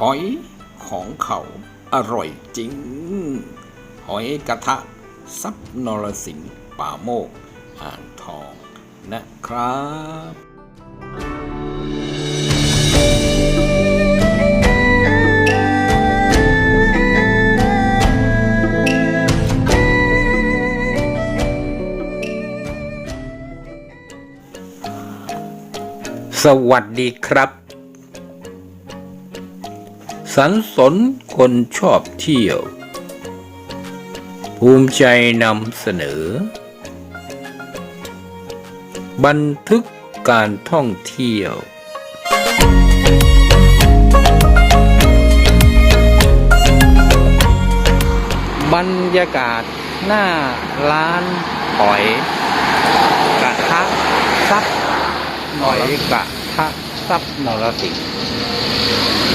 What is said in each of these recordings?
หอยของเขาอร่อยจริง หอยกระทะซับนรสิงป่าโมก อ่างทองนะครับสวัสดีครับ สันสนคนชอบเที่ยว ภูมิใจนำเสนอ บันทึกการท่องเที่ยว บรรยากาศหน้าร้านหอย กระทะซับหอยกะทะซับนรสิงห์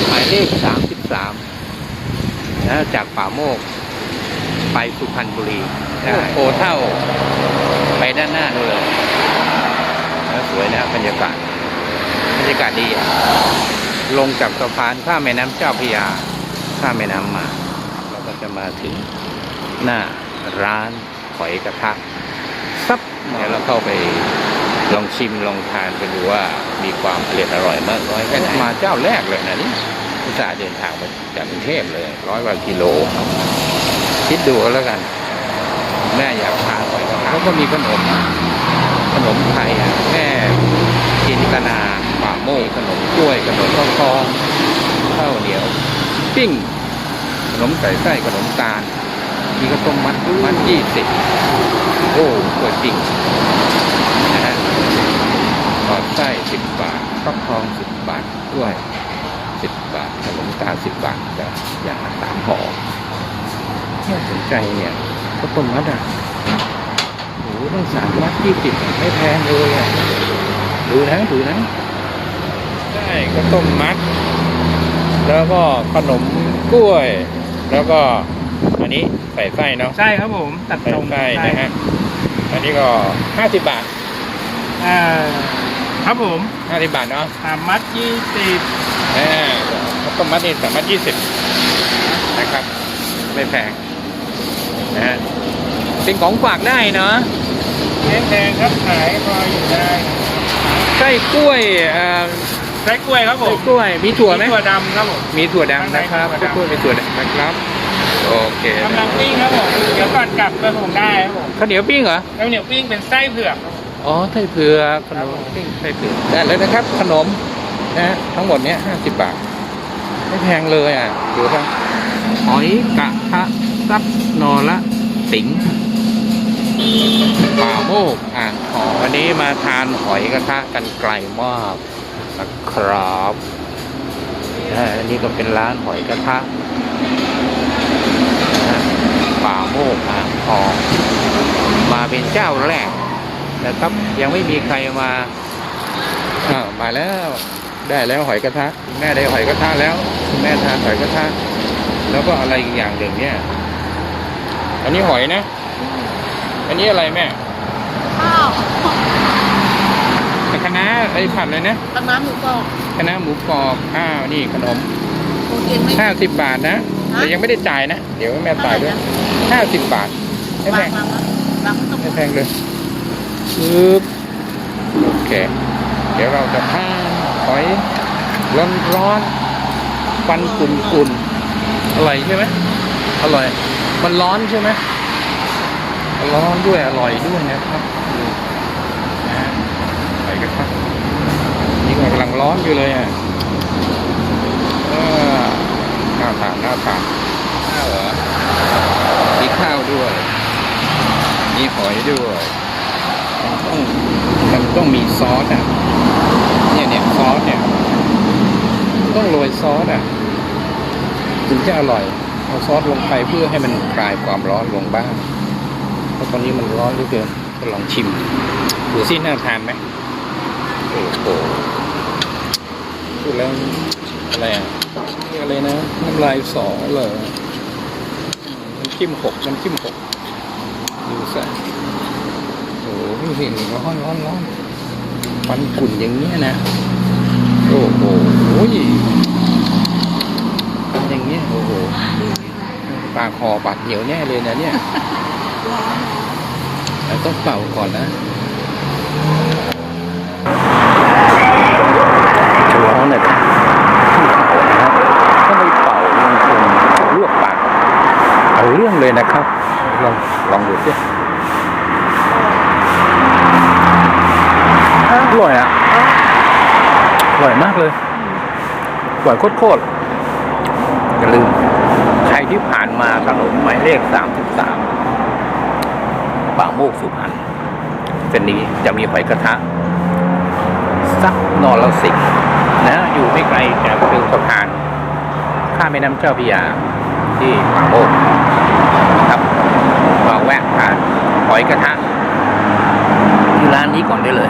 หมายเลขสามสิบสามนะจากป่าโมก ไปสุพรรณบุรีนะโอเท่าไปด้านหน้านู่นเลยนะสวยนะบรรยากาศบรรยากาศดีอะลงจากสะพานข้ามแม่น้ำเจ้าพระยาข้ามแม่น้ำมา เราก็จะมาถึงหน้าร้านหอยกระทะซับเดี๋ยวเราเข้าไป ลองชิมลองทานไปดูว่ามีความเปลี่ยนอร่อยมากน้อยแค่ไหนมาเจ้าแรกเลยนะนี่อุตส่าห์เดินทางมาจากกรุงเทพเลยร้อยกว่ากิโล คิดดูก็แล้วกัน แม่อยากทานหอยกระทะเขาก็มีขนม ขนมไทยอะแม่กินกนาป่าโมกขนมกล้วยขนมข้าวทองข้าวเหนียวปิ้งขนมใส่ไส้ขนมตาลมีข้าวต้มมัดมัดยี่สิบโอ้กล้วยปิ้ง ไส้สิบบาทฟักทองสิบบาทกล้วยสิบบาทขนมตาลสิบบาทจะอย่างละสามห่อน่าสนใจเนี่ยข้าวต้มมัดอะโอ้โหต้องสามมัดยี่สิบไม่แพงเลยอะดูนะดูนะได้ข้าวต้มมัด แล้วก็ขนมกล้วย แล้วก็อันนี้ใส่ไส้เนาะใช่ครับผมตัดใส่ตรงไส้นะฮะอันนี้ก็ห้าสิบบาทอ่า ครับผมห้าสิบบาทเนาะสามมัดยี่สิบอ่าข้าวต้มมัดนี่สามารถยี่สิบนะครับ ไม่แพงนะฮะเป็นของฝากได้เนาะแพงๆครับขายพออยู่ได้ไส้กล้วยเอ่อไส้กล้วยครับผไส้มกล้วย มีถั่วไหมถั่วดำครับผม มีถั่วดำนะครับข้างในไส้กล้วยมีถั่วดำนะครับ โอเคกำลังปิ้งครับผม เดี๋ยวก่อนกลับไปผมได้ครับผมข้าวเหนียวปิ้งเหรอ แล้วเหนียวปิ้งเป็นไส้เผือกครับผม อ๋อไส้เผือกขนมปิ้งไส้เผือกได้เลยนะครับ ขนมนะฮะทั้งหมดเนี้ยห้าสิบบาท ไม่แพงเลยอะดูครับหอยกระทะซับนอละสิงป่าโมกอ่างทองวันนี้มาทานหอยกระทะกันไกลมากนะครับนะอันนี้ก็เป็นร้านหอยกระทะนะป่าโมกอ่างทองมาเป็นเจ้าแรก นะครับ ยังไม่มีใครมาอ้าวมาแล้ว ได้แล้วหอยกระทะคุณแม่ได้หอยกระทะแล้วคุณแม่ทานหอยกระทะแล้วก็อะไรอีกอย่างหนึ่งเนี่ย อันนี้หอยนะ อันนี้อะไรแม่ข้าวคณะไอ้ผัดเลยนะคณะหมูกรอบคณะหมูกรอบอ้าวนี่ขนมโปรตีนไม่ห้าสิบบาทนะแต่ยังไม่ได้จ่ายนะ เดี๋ยวแม่จ่ายด้วยห้าสิบบาทไม่แพวางงวางวางวางไม่ต้องไม่แพงเลย ปึ๊บโอเค เดี๋ยวเราจะทานหอยร้อนร้อนๆฟันกุนกุนๆอร่อยใช่ไหมอร่อย มันร้อนใช่ไหมร้อนด้วยอร่อยด้วยนะครับดูนะฮะหอยกระทะนี่ก็กำลังร้อนอยู่เลยอะเออน่าทานน่าทานข้าวเหรอมีข้าวด้วย มีหอยด้วย ต้อง มันต้องมีซอสอะ เนี่ยเนี่ยซอสเนี่ย ต้องโรยซอสอะ ถึงจะอร่อย เอาซอสลงไปเพื่อให้มันคลายความร้อนลงบ้าง เพราะตอนนี้มันร้อนเหลือเกินก็ลองชิม ดูซิน่าทานไหมโอ้โหพูดแล้วอะไรอะเรียกอะไรนะ น้ำลายสอเลยอืมน้ำจิ้มหกน้ำจิ้มหกดูซะ โอ้โหเห็นร้อนร้อนร้อนฟันกุ่นอย่างเงี้ยนะ โอ้โหปากคอปากเหี่ยวแน่เลยนะเนี่ยต้องเป่าก่อนนะร้อนเลยครับถ้าไม่เป่ามันคงลวกปากเอาเรื่องเลยนะครับ ลองลองดูสิ ร่อยอะอร่อยมากเลยอร่อยโคตรๆอย่าลืม ใครที่ผ่านมาถนนหมายเลขสามสิบสามป่าโมกสุพรรณเส้นนี้จะมีหอยกระทะซักนอรสิงนะอยู่ไม่ไกลจากเชิงสะพาน ข้ามแม่น้ำเจ้าพระยาที่ป่าโมกครับมาแวะทานหอยกระทะที่ร้านนี้ก่อนได้เลย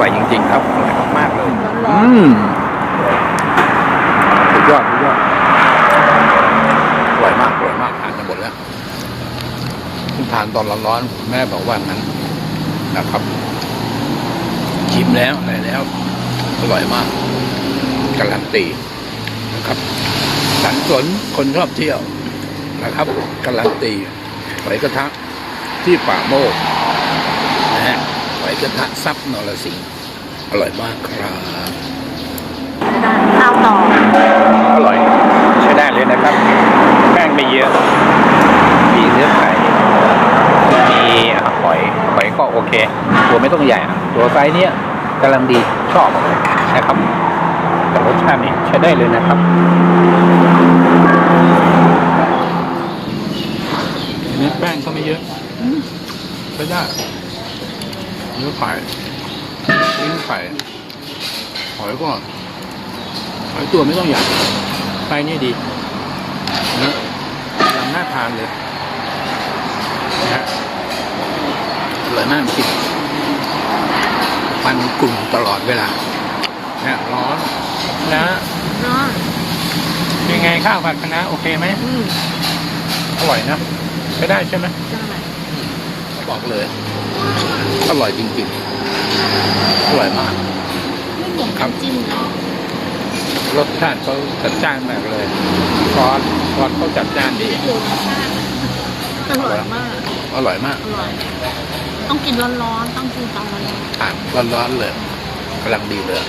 ร่อยจริง ๆ ครับอร่อยมากๆเลยร้ออืนมสุดยอดสุดยอดอร่อยมากอร่อยมากทานกันหมดแล้วเพิ่งทานตอนร้อนๆแม่บอกว่างั้นนะครับ ชิมแล้วอะไรแล้วอร่อยมากการันตีนะครับ สันสนคนชอบเที่ยวนะครับการันตีหอยกระทะที่ป่าโมกนะฮะห อยกระทะซับนรสิงห์อร่อยมากครับข้าวต่อ อร่อยใช้ได้เลยนะครับ แป้งไม่เยอะ มีเนื้อไก่มีหอยหอยก็โอเค ตัวไม่ต้องใหญ่อะตัวไซส์เนี้ยกำลังดีชอบนะครับแต่รสชาตินี่ใช้ได้เลยนะครับเนื้อแป้งก็ไม่เยอะใช้ได้ เนื้อไข่ลิ้นไข่หอยก็หอยตัวไม่ต้องใหญ่ไฟนี่ดีเนื้อกำลังน่าทานเลยนะฮะอร่อยมากจริงปันกลุ่มตลอดเวลานะร้อนนะร้อนเป็นไงข้าวผัดคะน้าโอเคไหมอืมอร่อยนะไม่ได้ใช่ไหมใช่บอกเลย อร่อยจริงๆ อร่อยมากไม่เหมือนน้ำจิ้มเนาะรสชาติเขาจัดจ้านมากเลยซอสซอสเขาจัดจ้านดีเดี๋ยวรสชาติอร่อยมาก อร่อยมาก อร่อย ต้องกินร้อนๆ ต้องกินตอนร้อนอ่านร้อนๆเลยกำลังดีเลย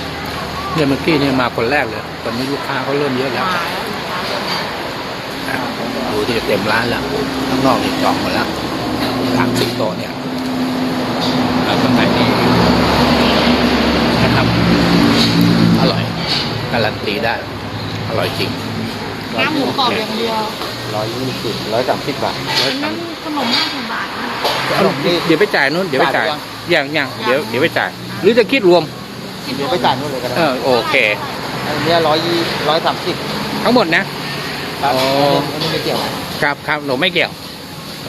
เนี่ยเมื่อกี้เนี่ยมาคนแรกเลย ตอนนี้ลูกค้าเขาเริ่มเยอะๆแล้วมาแล้วนะคะอะดูที่จะเต็มร้านแล้วข้างนอกนี่จองหมดแล้วสามสิบโต๊ะเนี่ย แล้วข้างในนี่นะครับ อร่อย การันตีได้ อร่อยจริงน้ำหมูกรอบอย่างเดียวร้อยยี่สิบร้อยสามสิบบาทอันนั้นขนมห้าสิบบาทนะขนมนี่เดี๋ยวไปจ่ายนู้นเดี๋ยวไปจ่ายจ่ายไปอย่างอย่างเดี๋ยวเดี๋ยวไปจ่าย หรือจะคิดรวมคิดเดี๋ยวว่าไปจ่ายนู่นเลยก็ได้เออโอเคอันเนี้ร้อยยี่ร้อยสามสิบทั้งหมดนะครับอ๋ออันนี้ไม่เกี่ยว ครับครับหนูไม่เกี่ยว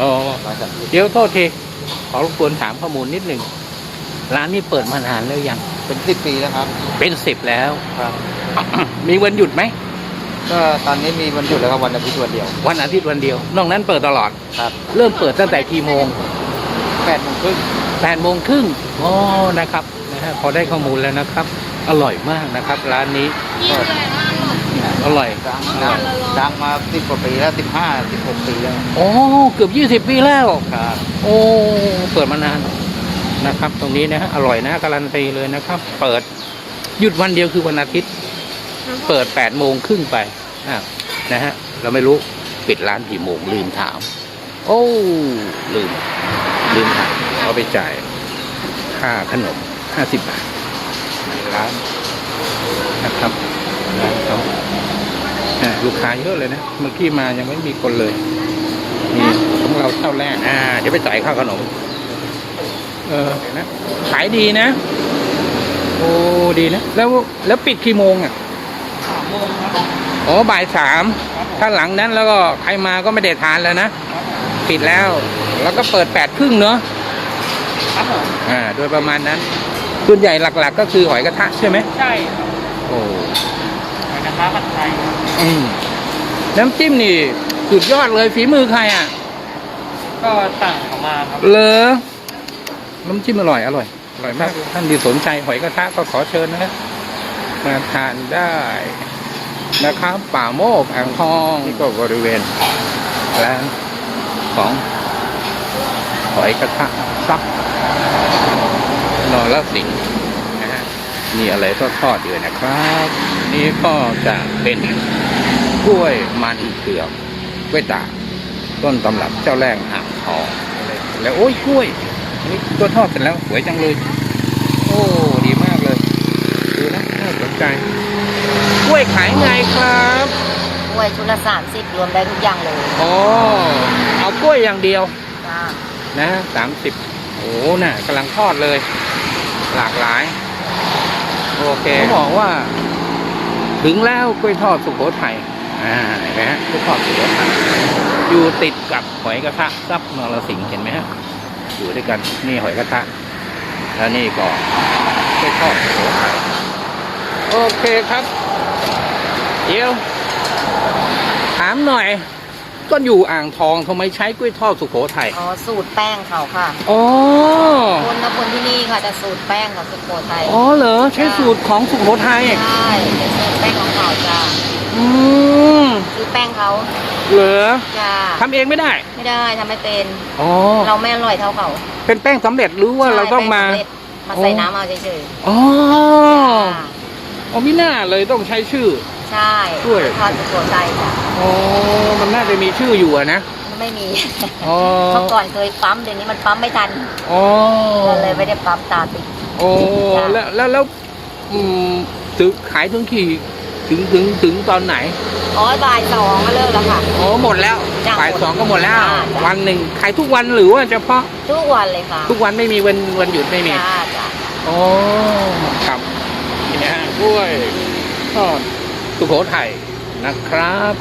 อ๋อร้อยสามสิบเดี๋ยวโทษที ขอรบกวนถามข้อมูลนิดหนึ่งร้านนี้เปิดมานานแล้วยัง เป็นสิบปีแล้วครับ เป็นสิบแล้ว ครับ มีวันหยุดไหม ก็ตอนนี้มีวันหยุดแล้วครับวันอาทิตย์วันเดียว วันอาทิตย์วันเดียวนอกนั้นเปิดตลอด ครับ เริ่มเปิดตั้งแต่กี่โมงแปดโมงครึ่งแปดโมงครึ่งอ๋อนะครับนะฮะพอได้ข้อมูลแล้วนะครับ อร่อยมากนะครับ ร้านนี้เยี่ยมเลยนะอร่อยอร่อยดังเมื่อก่อนเราร้อนดังมาสิบกว่าปีแล้วสิบห้าสิบหกปีแล้ว โอ้เกือบยี่สิบปีแล้ว ครับ โอ้ เปิดมานานนะครับ ตรงนี้นะฮะอร่อยนะการันตีเลยนะครับ เปิดหยุดวันเดียวคือวันอาทิตย์ เปิดแปดโมงครึ่งไปอะนะฮะเราไม่รู้ปิดร้านกี่โมงลืมถาม โอ้ลืม ลืมถามเอาไปจ่ายค่าขนมห้าสิบบาทในร้านนะครับร้านเขาอะลูกค้าเยอะเลยนะเมื่อกี้มายังไม่มีคนเลยมีของเราเท่าแรกอ่าเดี๋ยวไปจ่ายค่าขนม เออเห็นนะขายดีนะ โอ้ดีนะ แล้วแล้วปิดกี่โมงอะสามโมงครับอ๋อบ่ายสามถ้าหลังนั้นแล้วก็ใครมาก็ไม่ได้ทานแล้วนะปิดแล้วแล้วก็เปิดแปดครึ่งเนาะครับผมอ่า โดยประมาณนั้นส่วนใหญ่หลัก ๆ ก็คือหอยกระทะใช่ไหมใช่ครับโอ้หอยนางรมผัดไทยครับอืมน้ำจิ้มนี่สุดยอดเลยฝีมือใครอะก็สั่งเขามาครับ เลอ น้ำจิ้มอร่อยอร่อยอร่อยมากท่านที่สนใจหอยกระทะก็ขอเชิญนะมาทานได้นะครับ ป่าโมกอ่างทองนี่ก็บริเวณร้านของหอยกระทะซับนอรสิงห์นะฮะมีอะไรทอดทอดๆอยู่นะครับ นี่ก็จะเป็นกล้วยมันเผือกกล้วยตากต้นตำรับเจ้าแรกอ่างทองแล้วโอ้ยกล้วยอันนี่ ตัวทอดเสร็จแล้วสวยจังเลย โอ้ ดีมากเลย ดูนะน่าสนใจกล้วยขายไงครับกล้วยชุดละสามสิบรวมได้ทุกอย่างเลยอ๋อเอากล้วยอย่างเดียวจ้านะสามสิบโอ้น่ะกำลังทอดเลย หลากหลาย โอเคเขาบอกว่า ถึงแล้วกล้วยทอดสุโขทัยอ่าเห็นไหมฮะกล้วยทอดสุโขทัยอยู่ติดกับหอยกระทะซับนรสิงห์เห็นไหมฮะ อยู่ด้วยกันนี่หอยกระทะแล้วนี่ก็กล้วยทอดสุโขทัยโอเคครับเดี๋ยวถามหน่อย ก็อยู่อ่างทองทำไมใช้กล้วยทอดสุโขทัยอ๋อสูตรแป้งเขาค่ะอ๋อคนนะคนที่นี่ค่ะจะสูตรแป้งของสุโขทัยอ๋อเหรอใช้สูตรของสุโขทัยใช่เป็นสูตรแป้งของเขาจ้า อืมคือแป้งเขาเหรอจ้าทำเองไม่ได้ ไม่ได้ทำไม่เป็น อ๋อ เราไม่อร่อยเท่าเขาเป็นแป้งสำเร็จหรือว่าเราต้องมา ใช่แป้งสำเร็จมาใส่น้ำเอาเฉยอ๋อๆจ้าอ๋อมิน่าเลยต้องใช้ชื่อ ใช่ด้วย ทอดสุโขทัยจ้ะอ๋อ มันน่าจะมีชื่ออยู่อะนะ ไม่มีอ๋อ เมื่อก่อนเคยปั๊มเดี๋ยวนี้มันปั๊มไม่ทันอ๋อก็เลยไม่ได้ปั๊มตาติด โอ้แล้วแล้วแล้วอืมถึงขายถึงขี่ ถึงถึงถึงตอนไหนอ๋อบ่ายสองก็เลิกแล้วค่ะอ๋อหมดแล้วจ้ะบ่ายสองก็หมดแล้ว จ้ะจ้ะ วันหนึ่งขายทุกวันหรือว่าเฉพาะทุกวันเลยค่ะทุกวันไม่มีวันวันหยุดไม่มี จ้าจ้าอ๋อครับนี่นะฮะกล้วยทอดสุโขทัยนะครับ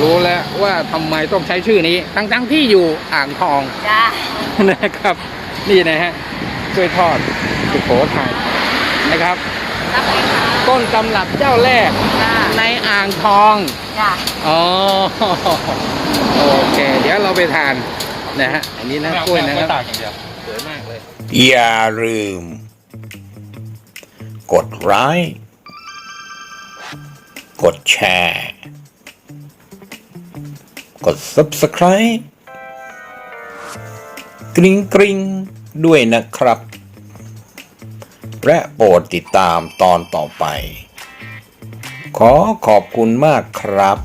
รู้แล้วว่าทำไมต้องใช้ชื่อนี้ทั้งทั้งๆที่อยู่อ่างทอง จ้า นะครับ นี่นะฮะกล้วยทอดสุโขทัยนะครับ รับเลยค่ะ ต้นตำรับเจ้าแรกจ้าในอ่างทอง จ้าอ๋อ โอเค เดี๋ยวเราไปทานนะฮะ อันนี้นะกล้วยนะครับตากอย่างเดียว สวยมากเลย อย่าลืม กดไลค์กดแชร์ กด Subscribe กริ๊งกริ๊งด้วยนะครับ และโปรดติดตามตอนต่อไป ขอขอบคุณมากครับ